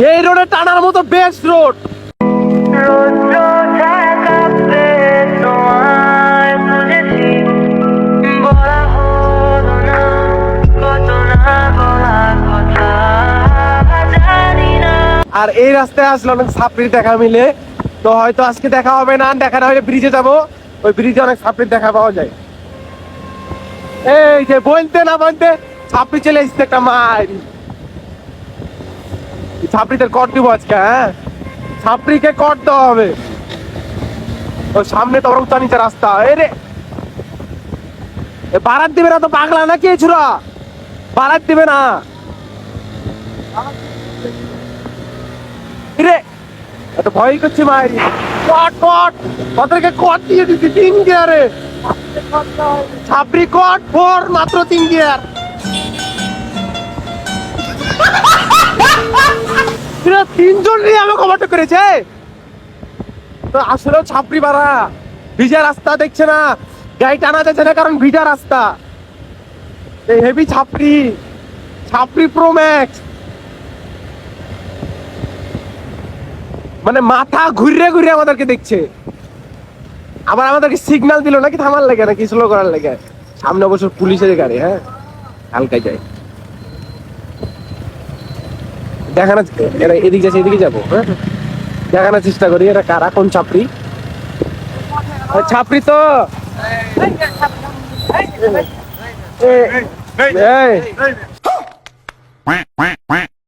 এই রোডে টানার মতো বেস্ট রোড আর এই রাস্তায় আসলে অনেক ছাপড়ির দেখা মিলে। তো হয়তো আজকে দেখা হবে না, দেখা না হলে ব্রিজে যাব। ওই ব্রিজে অনেক ছাপড়ির দেখা পাওয়া যায়। এই যে বলতে না বলতে ছাপড়ি চলে এসছে একটা মার দিব আজকে হ্যাঁ? ছাপড়িকে দেওয়া হবে। সামনে তো রাস্তা। এই রে! বারাত দিবে না তো পাগলা ছুরা বারাত দিবে না। রে! এত ভয় করছে মায়ের। কট কট ওদেরকে কট দিয়ে দিচ্ছি তিন গিয়ারে। ছাপড়ি কট ফোর মাত্র তিন গিয়ার। এরা তিনজন নিয়ে আমাকে ওভারটেক করেছে তো আসলেও ছাপড়ি বাড়া ভিজা রাস্তা দেখছে না, গাড়ি টানা যাচ্ছে না কারণ ভিজা রাস্তা। হেভি ছাপড়ি ছাপড়ি প্রো ম্যাক্স মানে মাথা ঘুরে ঘুরে আমাদেরকে দেখছে। আবার আমাদেরকে সিগন্যাল দিল নাকি থামার লাগে, নাকি স্লো করার লাগে। সামনে অবশ্য পুলিশের গাড়ি হ্যাঁ? হালকায় যায়। দেখানোর এরা এদিকে যাচ্ছে এদিকে যাব হ্যাঁ দেখানোর চেষ্টা করি এটা কারা কোন ছাপড়ি ছাপড়ি তো এই